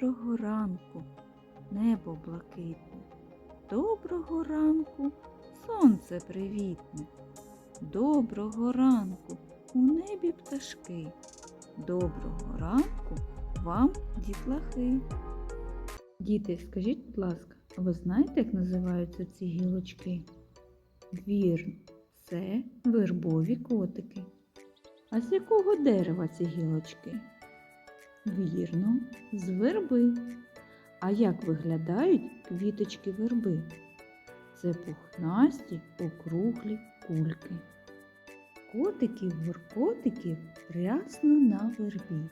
Доброго ранку, небо блакитне. Доброго ранку, сонце привітне. Доброго ранку, у небі пташки. Доброго ранку вам, дітлахи. Діти, скажіть, будь ласка, а ви знаєте, як називаються ці гілочки? Вірно, це вербові котики. А з якого дерева ці гілочки? Вірно, з верби. А як виглядають квіточки верби? Це пухнасті округлі кульки. Котиків воркотиків рясно на вербі.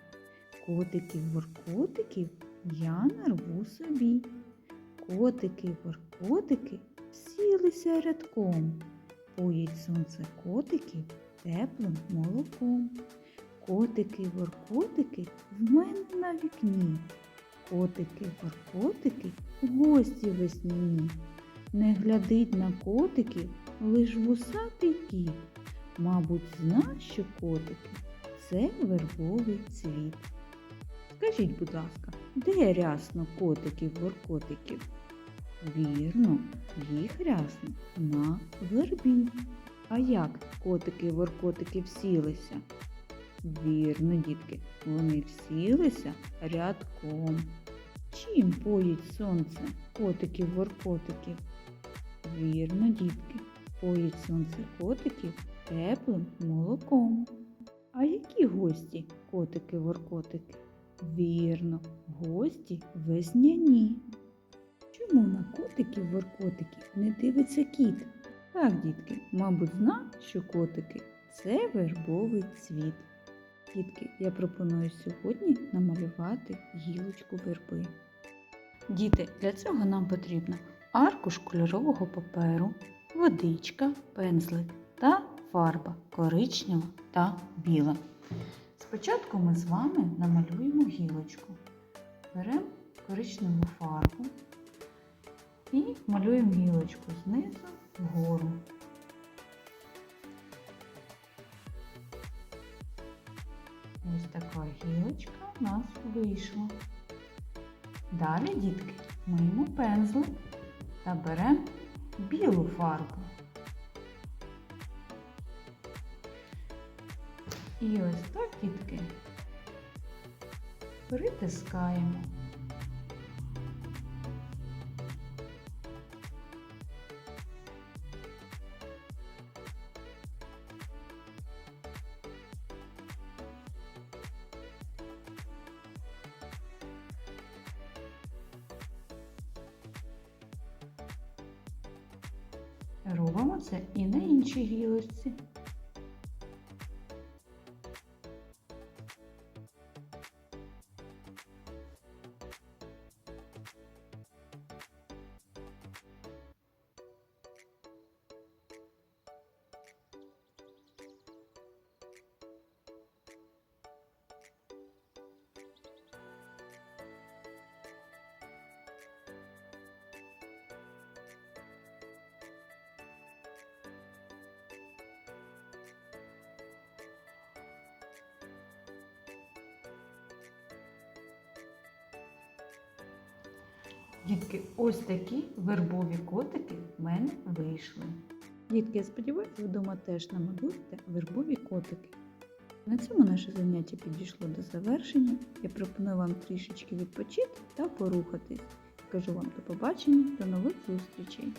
Котиків воркотиків я нарву собі. Котики воркотики сілися рядком. Поїть сонце котиків теплим молоком. Котики-воркотики в мене на вікні. Котики-воркотики гості весняні. Не глядить на котиків лиш вусатий кіт. Мабуть, зна, що котики це вербовий цвіт. Скажіть, будь ласка, де рясно котиків-воркотиків? Вірно, їх рясно на вербі. А як котики-воркотики всілися? Вірно, дітки, вони всілися рядком. Чим поїть сонце котиків-воркотиків? Вірно, дітки, поїть сонце котиків теплим молоком. А які гості котики-воркотики? Вірно, гості весняні. Чому на котиків-воркотиків не дивиться кіт? Так, дітки, мабуть, зна, що котики це вербовий цвіт. Дітки, я пропоную сьогодні намалювати гілочку верби. Діти, для цього нам потрібно аркуш кольорового паперу, водичка, пензлик та фарба коричнева та біла. Спочатку ми з вами намалюємо гілочку. Беремо коричневу фарбу і малюємо гілочку знизу вгору. Ось така гілочка у нас вийшла. Далі, дітки, миємо пензлик та беремо білу фарбу. І ось так, дітки, притискаємо. Робимо це і на іншій гілочці. Дітки, ось такі вербові котики в мене вийшли. Дітки, я сподіваюся, вдома теж намалюєте вербові котики. На цьому наше заняття підійшло до завершення. Я пропоную вам трішечки відпочити та порухатись. Кажу вам до побачення, до нових зустрічей!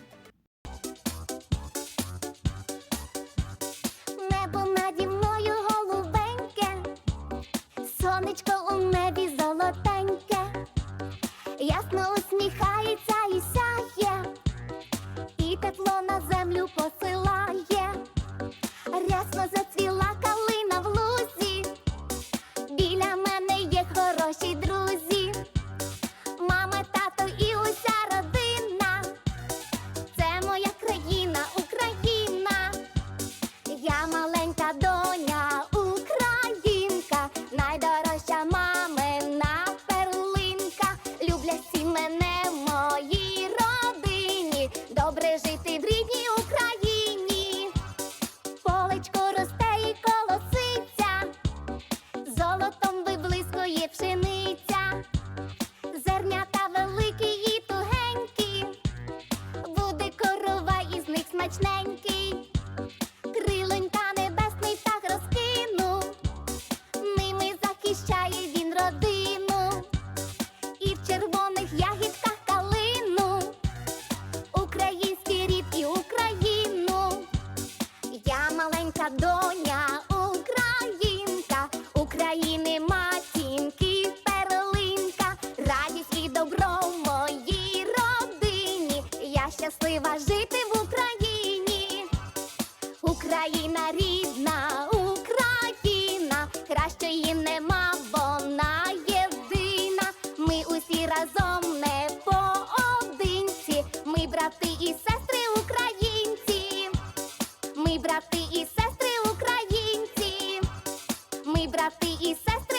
Небо наді мною голубеньке, сонечко у небі ясно усміхається і сяє, much you її нема, вона єдина. Ми усі разом не поодинці. Ми брати і сестри українці. Ми брати і сестри українці. Ми брати і сестри.